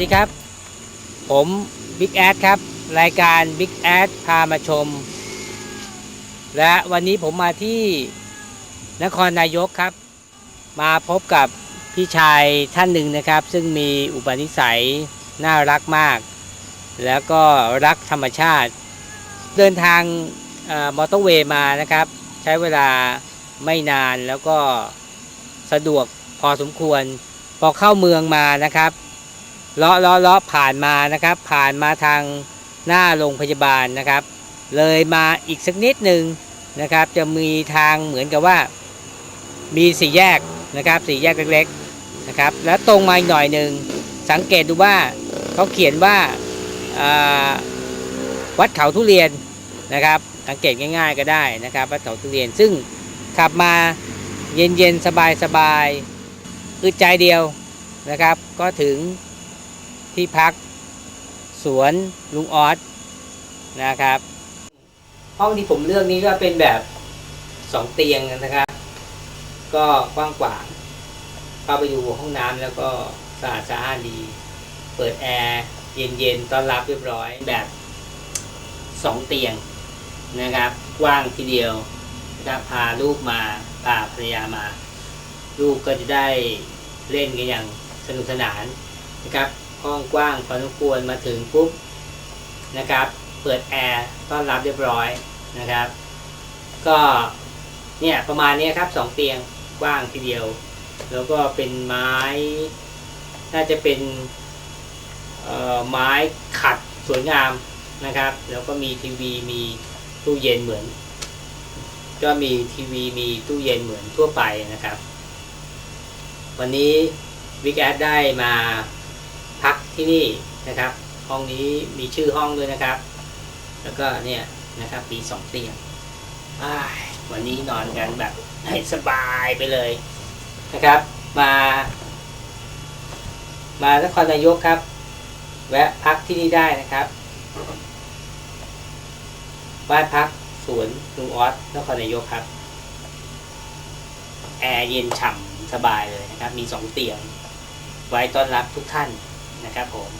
สดีครับ ผมบิ๊กแอดครับ รายการบิ๊กแอดพามาชม และวันนี้ผมมาที่นครนายกครับ มาพบกับพี่ชายท่านหนึ่งนะครับ ซึ่งมีอุปนิสัยน่ารักมาก แล้วก็รักธรรมชาติ เดินทางอมอเตอร์เวย์มานะครับ ใช้เวลาไม่นานแล้วก็สะดวกพอสมควร พอเข้าเมืองมานะครับ เลาะเลาะเลาะผ่านมานะครับ ผ่านมาทางหน้าโรงพยาบาลนะครับ เลยมาอีกสักนิดหนึ่งนะครับ จะมีทางเหมือนกับว่า มีสี่แยกนะครับสี่แยกเล็กๆนะครับ แล้วตรงมาอีกหน่อยหนึ่งสังเกตดูว่าเขาเขียนว่าาวัดเขาทุเรียนนะครับ สังเกตง่าย ๆก็ได้นะครับ วัดเขาทุเรียนซึ่งขับมาเย็นๆสบายๆอึดใจเดียวนะครับ ก็ถึง ที่พัก สวนลุงออสนะครับ ห้องที่ผมเลือกนี้ก็เป็นแบบสองเตียงนะครับ ก็กว้างขวางเข้าไปดูห้องน้ำแล้วก็สะอาดสะอ้านดี เปิดแอร์เย็นๆต้อนรับเรียบร้อยแบบสองเตียงนะครับกว้างทีเดียวนะพาลูกมาพาภรรยามา ลูกก็จะได้เล่นกันอย่างสนุกสนานนะครับ ห้องกว้างพอสมควรมาถึงปุ๊บนะครับ เปิดแอร์ต้อนรับเรียบร้อยนะครับ ก็เนี่ยประมาณนี้ครับสองเตียงกว้างทีเดียว แล้วก็เป็นไม้ น่าจะเป็นไม้ขัดสวยงามนะครับ แล้วก็มีทีวีมีตู้เย็นเหมือน ก็มีทีวีมีตู้เย็นเหมือนทั่วไปนะครับ วันนี้วิกแอดได้มา พักที่นี่นะครับ ห้องนี้มีชื่อห้องด้วยนะครับ แล้วก็เนี่ยนะครับมีสองเตียงวันนี้นอนกันแบบให้สบายไปเลยนะครับ มา มานครนายกครับ แวะพักที่นี่ได้นะครับบ้านพักสวนลุงออสนครนายกครับ แอร์เย็นฉ่ำสบายเลยนะครับ มีสองเตียง ไว้ต้อนรับทุกท่าน นะครับผม